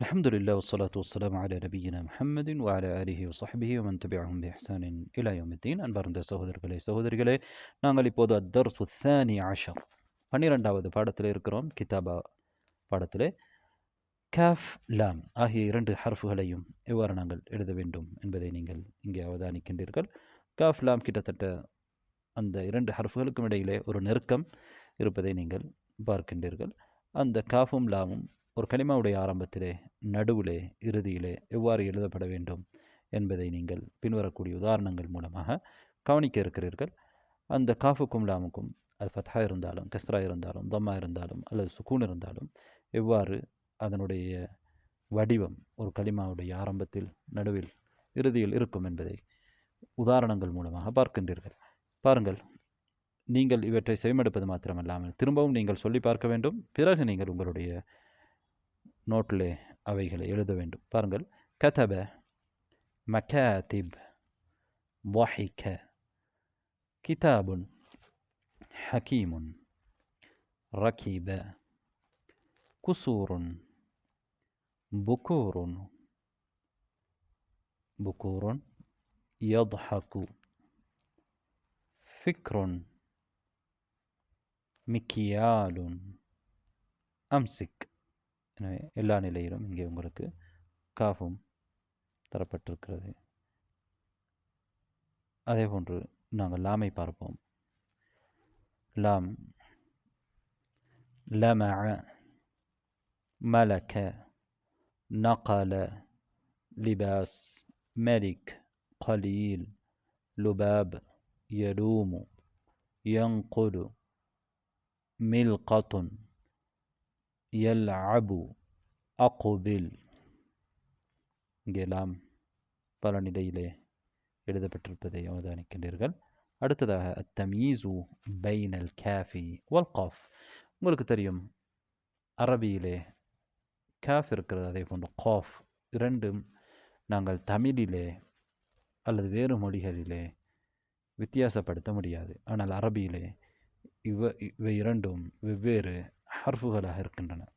الحمد لله والصلاة والسلام على نبينا محمد وعلى آله وصحبه ومن تبعهم بإحسان إلى يوم الدين அன்பார்ந்த சகோதரர்களே சகோதரிகளே நாங்கள் இப்போது அத்தர்சு தானி ஆஷர் பன்னிரெண்டாவது பாடத்தில் இருக்கிறோம் கிதாபா பாடத்திலே காஃப் லாம் ஆகிய இரண்டு ஹர்ஃபுகளையும் எவ்வாறு நாங்கள் எழுத வேண்டும் என்பதை நீங்கள் இங்கே அவதானிக்கின்றீர்கள் காஃப் லாம் கிட்டத்தட்ட அந்த இரண்டு ஹர்ஃபுகளுக்கும் இடையிலே ஒரு நெருக்கம் இருப்பதை நீங்கள் பார்க்கின்றீர்கள் அந்த காஃபும் லாமும் ஒரு கனிமாவுடைய ஆரம்பத்திலே நடுவிலே இறுதியிலே எவ்வாறு எழுதப்பட வேண்டும் என்பதை நீங்கள் பின்வரக்கூடிய உதாரணங்கள் மூலமாக கவனிக்க இருக்கிறீர்கள். அந்த காஃபுக்கும் லாமுக்கும் அது ஃபத்ஹா இருந்தாலும் கஸ்ரா இருந்தாலும் தம்மா இருந்தாலும் அல்லது சுக்கூன் இருந்தாலும் எவ்வாறு அதனுடைய வடிவம் ஒரு களிமாவுடைய ஆரம்பத்தில் நடுவில் இறுதியில் இருக்கும் என்பதை உதாரணங்கள் மூலமாக பார்க்கின்றீர்கள். பாருங்கள் நீங்கள் இவற்றை செவிமடுப்பது மாத்திரமல்லாமல் திரும்பவும் நீங்கள் சொல்லி பார்க்க வேண்டும். பிறகு நீங்கள் உங்களுடைய நோட்டிலே அவைகளை எழுத வேண்டும் பாருங்கள் கதப மகாதிப் ضحك كتاب حكيم ركب كسور بكور بكور يضحك فكر مكيال أمسك எனவே எல்லா நிலையிலும் இங்கே உங்களுக்கு காஃபும் தரப்பட்டிருக்கிறது. அதே போன்று நாங்கள் லாமை பார்ப்போம். லாம் لمع ملك نقل لباس ملك قليل لباب يلوم ينقل ملقة யல்அபு அகுபில் இங்கே லாம் பல நிலையிலே எழுதப்பட்டிருப்பதை அவதானிக்கின்றீர்கள். அடுத்ததாக அத்தமீசு பைனல் கேஃபி வல் காஃப் உங்களுக்கு தெரியும் அரபியிலே கேஃப் இருக்கிறது அதே போன்று காஃப் இரண்டும் நாங்கள் தமிழிலே அல்லது வேறு மொழிகளிலே வித்தியாசப்படுத்த முடியாது. ஆனால் அரபியிலே இவ இவை இரண்டும் வெவ்வேறு ஹர்ஃபுகளாக இருக்கின்றன.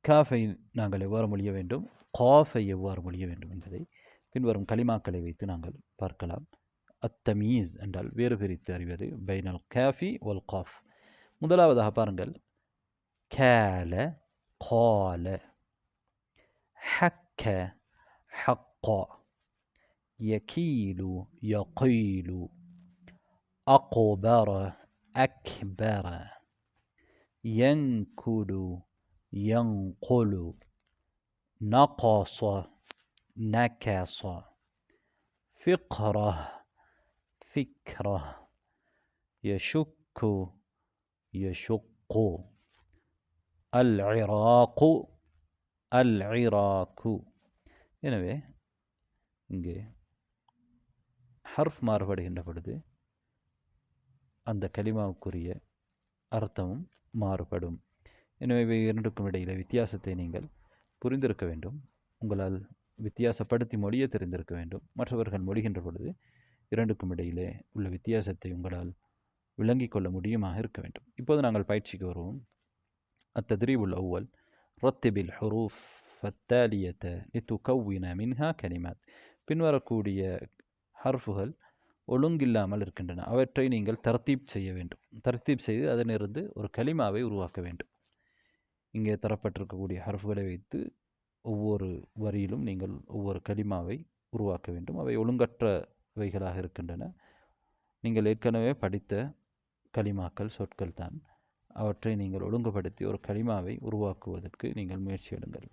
காஃபை நாங்கள் எவ்வாறு மொழிய வேண்டும்? காஃபை எவ்வாறு மொழிய வேண்டும் என்பதை பின்வரும் களிமாக்களை வைத்து நாங்கள் பார்க்கலாம். அத்தமீஸ் என்றால் வேறு பிரித்து அறிவது. பைனல் கேஃபி ஒல் காஃப். முதலாவதாக பாருங்கள். கேல கால. ஹக்க ஹக்கா. யகீலு யகீலு. அகோபர அக்பர. ينكل ينقل نقص نكص فقرة فكرة يشك يشق العراق العراق எனவே இங்கே ஹர்ஃப் மாறுபடுகின்ற பொழுது அந்த கலிமாவுக்குரிய அர்த்தமும் மாறுபடும். எனவே இவை இரண்டுக்கும் இடையில வித்தியாசத்தை நீங்கள் புரிந்திருக்க வேண்டும். உங்களால் வித்தியாசப்படுத்தி மொழியை தெரிந்திருக்க வேண்டும். மற்றவர்கள் மொழிகின்ற பொழுது இரண்டுக்கும் இடையிலே உள்ள வித்தியாசத்தை உங்களால் விளங்கிக் கொள்ள முடியுமாக இருக்க வேண்டும். இப்போது நாங்கள் பயிற்சிக்கு வருவோம். அத்தத்ரீபுல் அவ்வல் ரத்திபில் ஹுரூஃப் ஃபத்தாலியத்தை லித்துகவ்வின மின்ஹா கனிமாத் பின்வரக்கூடிய ஹர்ஃபுகள் ஒழுங்கில்லாமல் இருக்கின்றன. அவற்றை நீங்கள் தர்த்தீப் செய்ய வேண்டும். தர்த்தீப் செய்து அதனிருந்து ஒரு கலிமாவை உருவாக்க வேண்டும். இங்கே தரப்பட்டிருக்கக்கூடிய ஹர்ஃபுகளை வைத்து ஒவ்வொரு வரியிலும் நீங்கள் ஒவ்வொரு கலிமாவை உருவாக்க வேண்டும். அவை ஒழுங்கற்றவைகளாக இருக்கின்றன. நீங்கள் ஏற்கனவே படித்த கலிமாக்கள் சொற்கள் தான். அவற்றை நீங்கள் ஒழுங்குபடுத்தி ஒரு கலிமாவை உருவாக்குவதற்கு நீங்கள் முயற்சி எடுங்கள்.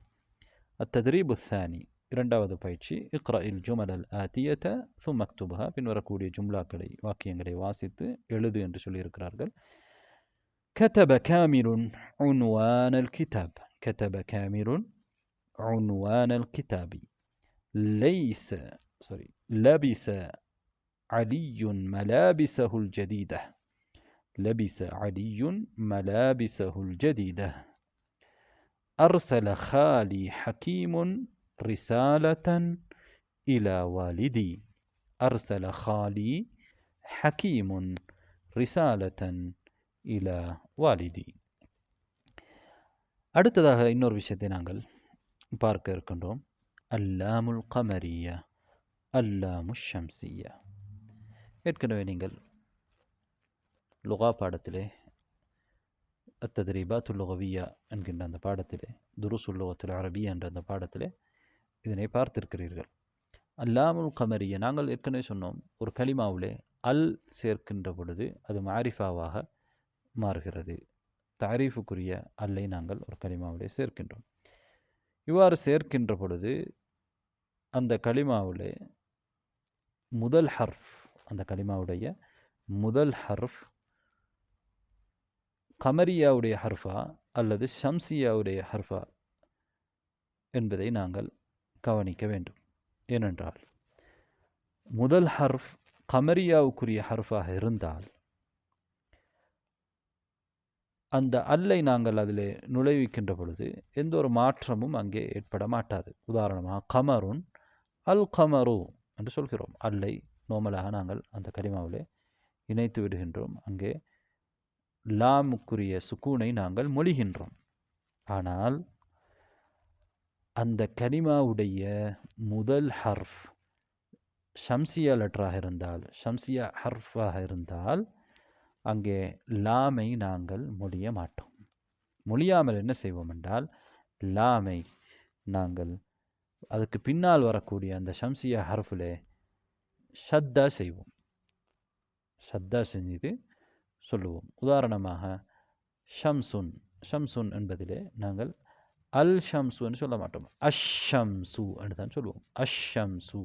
அத்தத்ரீபு தானி இரண்டாவது பயிற்சி இக்ரா இல் ஜுமல் அல் ஆத்தியத சும் மக்துபா பின்வரக்கூடிய ஜும்லாக்களை வாக்கியங்களை வாசித்து எழுது என்று சொல்லியிருக்கிறார்கள் كتب كامل عنوان الكتاب كتب كامل عنوان الكتاب ليس سوري لبس علي ملابسه الجديدة لبس علي ملابسه الجديدة أرسل خالي حكيم رسالة إلى والدي أرسل خالي حكيم رسالة إلى والدي அடுத்ததாக இன்னொரு விஷயத்தை நாங்கள் பார்க்க இருக்கின்றோம் அல்லாமுல் கமரியா அல்லாமு ஷம்சியா ஏற்கனவே நீங்கள் லுகா பாடத்திலே அத்ததரிபாத்து லுகவியா என்கின்ற அந்த பாடத்திலே துருசுல் லுகத்தில் அரபியா என்ற அந்த பாடத்திலே இதனை பார்த்திருக்கிறீர்கள். அல்லாமுல் கமரியா நாங்கள் ஏற்கனவே சொன்னோம். ஒரு கலிமாவிலே அல் சேர்க்கின்ற பொழுது அது மாரிஃபாவாக மாறுகிறது. தாரீஃபுக்குரிய அல்லை நாங்கள் ஒரு கலிமாவிலே சேர்க்கின்றோம். இவ்வாறு சேர்க்கின்ற பொழுது அந்த கலிமாவிலே முதல் ஹர்ஃப் அந்த கலிமாவுடைய முதல் ஹர்ஃப் கமரியாவுடைய ஹர்ஃபா அல்லது ஷம்சியாவுடைய ஹர்ஃபா என்பதை நாங்கள் கவனிக்க வேண்டும். ஏனென்றால் முதல் ஹர்ஃப் கமரியாவுக்குரிய ஹர்ஃபாக இருந்தால் அந்த அல்லை நாங்கள் அதில் நுழைவிக்கின்ற பொழுது எந்த ஒரு மாற்றமும் அங்கே ஏற்பட மாட்டாது. உதாரணமாக கமருன் அல் கமரு என்று சொல்கிறோம். அல்லை நோமலாக நாங்கள் அந்த கரிமாவில் இணைத்து விடுகின்றோம். அங்கே லாமுக்குரிய சுக்கூனை நாங்கள் மொழிகின்றோம். ஆனால் அந்த கனிமாவுடைய முதல் ஹர்ஃப் ஷம்சியா லெட்டராக இருந்தால் ஷம்சியா ஹர்ஃபாக இருந்தால் அங்கே லாமை நாங்கள் மொழிய மாட்டோம். மொழியாமல் என்ன செய்வோம் என்றால் லாமை நாங்கள் அதுக்கு பின்னால் வரக்கூடிய அந்த ஷம்சியா ஹர்ஃபில் ஷத்தா செய்வோம். ஷத்தா செஞ்சது சொல்லுவோம். உதாரணமாக ஷம்சுன் ஷம்சுன் என்பதிலே நாங்கள் அல் ஷம்சுன்னு சொல்ல மாட்டோம். அஷம்சு என்று தான் சொல்லுவோம். அஷம்சு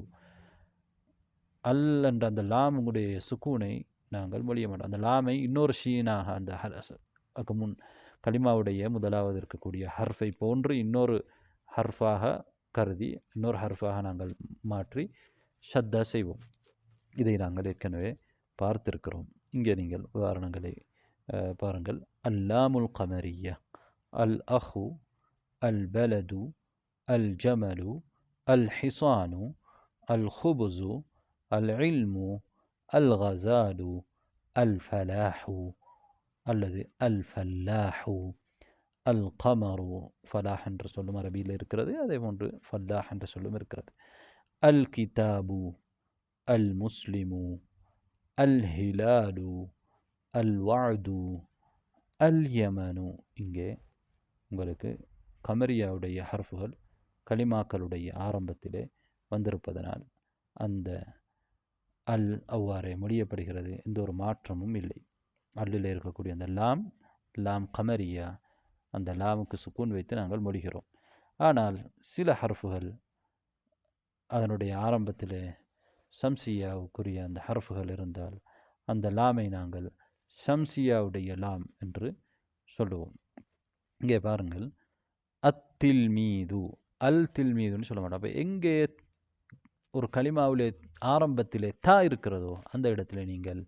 அல் என்ற அந்த லாமுடைய சுக்கூனை நாங்கள் மொழிய மாட்டோம். அந்த லாமை இன்னொரு ஷீனாக அந்த ஹர் முன் கலிமாவுடைய முதலாவது இருக்கக்கூடிய ஹர்ஃபை போன்று இன்னொரு ஹர்ஃபாக கருதி இன்னொரு ஹர்ஃபாக நாங்கள் மாற்றி ஷத்தா செய்வோம். இதை நாங்கள் ஏற்கனவே பார்த்திருக்கிறோம். இங்கே நீங்கள் உதாரணங்களை பாருங்கள். அல்லாமுல் கமரியா அல் அஹு அல் பலது அல் ஜமலு அல் ஹிசானு அல் ஹுபுசு அல் இல்மு அல் கசாலு அல் ஃபலாஹு அல்லது அல் ஃபல்லாஹு அல் கமரு ஃபலாஹ் என்று சொல்லும் அரபியில் இருக்கிறது அதே போன்று ஃபல்லாஹ் என்று சொல்லும் இருக்கிறது அல் கிதாபு அல் முஸ்லிமு அல் ஹிலாலு அல் வாது அல் யமனு இங்கே உங்களுக்கு கமரியாவுடைய ஹர்ஃபுகள் களிமாக்களுடைய ஆரம்பத்திலே வந்திருப்பதனால் அந்த அல் அவ்வாறே முடியப்படுகிறது எந்த ஒரு மாற்றமும் இல்லை. அல்லில் இருக்கக்கூடிய அந்த லாம் லாம் கமரியா அந்த லாமுக்கு சுக்கூன் வைத்து நாங்கள் முடிகிறோம் ஆனால் சில ஹர்ஃபுகள் அதனுடைய ஆரம்பத்தில் சம்சியாவுக்குரிய அந்த ஹர்ஃபுகள் இருந்தால் அந்த லாமை நாங்கள் ஷம்சியாவுடைய லாம் என்று சொல்லுவோம். இங்கே பாருங்கள். தில் மீது அல் தில் மீதுன்னு சொல்ல மாட்டோம். அப்போ எங்கே ஒரு களிமாவிலே ஆரம்பத்திலே தா இருக்கிறதோ அந்த இடத்துல நீங்கள்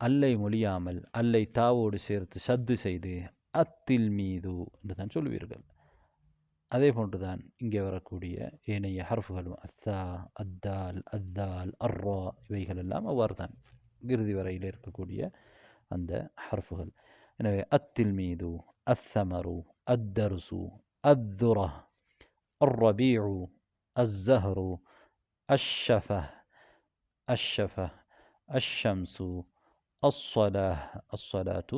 அல்லை மொழியாமல் அல்லை தாவோடு சேர்த்து சத்து செய்து அத்தில் மீது என்று தான் சொல்லுவீர்கள் அதே போன்று தான் இங்கே வரக்கூடிய ஏனைய ஹர்ஃபுகளும் அத்தா அத்தால் அத்தால் அர்ரா இவைகள் எல்லாம் அவ்வாறு தான் இறுதி வரையில் இருக்கக்கூடிய அந்த ஹர்ஃபுகள். எனவே அத்தில் மீது அத்தமரு அத்தருசு அத்துர الربيع الزهر الشفة الشفة الشمس الصلاة الصلاة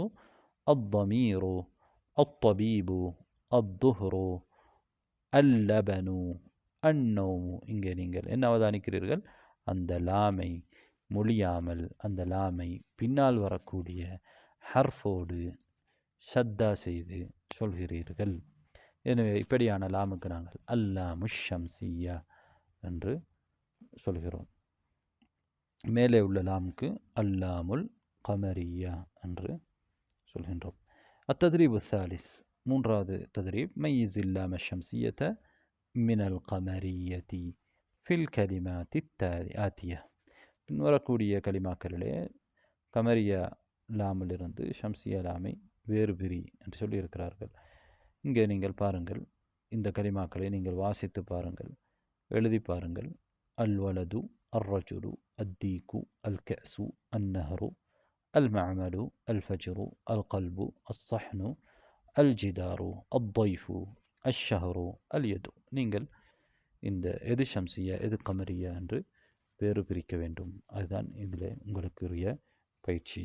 الضمير الطبيب الظهر அல்லபனு அன்னோமு இங்கே நீங்கள் என்ன அவதானிக்கிறீர்கள் அந்த லாமை மொழியாமல் அந்த லாமை பின்னால் வரக்கூடிய ஹர்ஃபோடு ஷத்தா செய்து சொல்கிறீர்கள். எனவே இப்படியான லாமுக்கு நாங்கள் அல்லா முஷம்சியா என்று சொல்கிறோம். மேலே உள்ள லாமுக்கு அல்லாமுல் கமரியா என்று சொல்கின்றோம். அத்தத்ரீபு தாலிஸ் மூன்றாவது தத்ரீப் மையிஸ் இல்லாம ஷம்சியத்தை மினல் கமரியதி ஃபில் கலிமாத்தி தாலி ஆத்தியா. பின் வரக்கூடிய கலிமாக்களிலே கமரியா லாமிலிருந்து ஷம்சியா லாமை வேறு பிரி என்று சொல்லியிருக்கிறார்கள் இங்கே நீங்கள் பாருங்கள் இந்த கலிமாக்களை நீங்கள் வாசித்து பாருங்கள் எழுதி பாருங்கள் அல் வலது الرجل الديك الكأس النهر المعمل الفجر القلب الصحن الجدار الضيف அஷ்ஷஹரு அல் யது நீங்கள் இந்த எது ஷம்சியா எது கமரியா என்று வேறு பிரிக்க வேண்டும் அதுதான் இதில் உங்களுக்குரிய பயிற்சி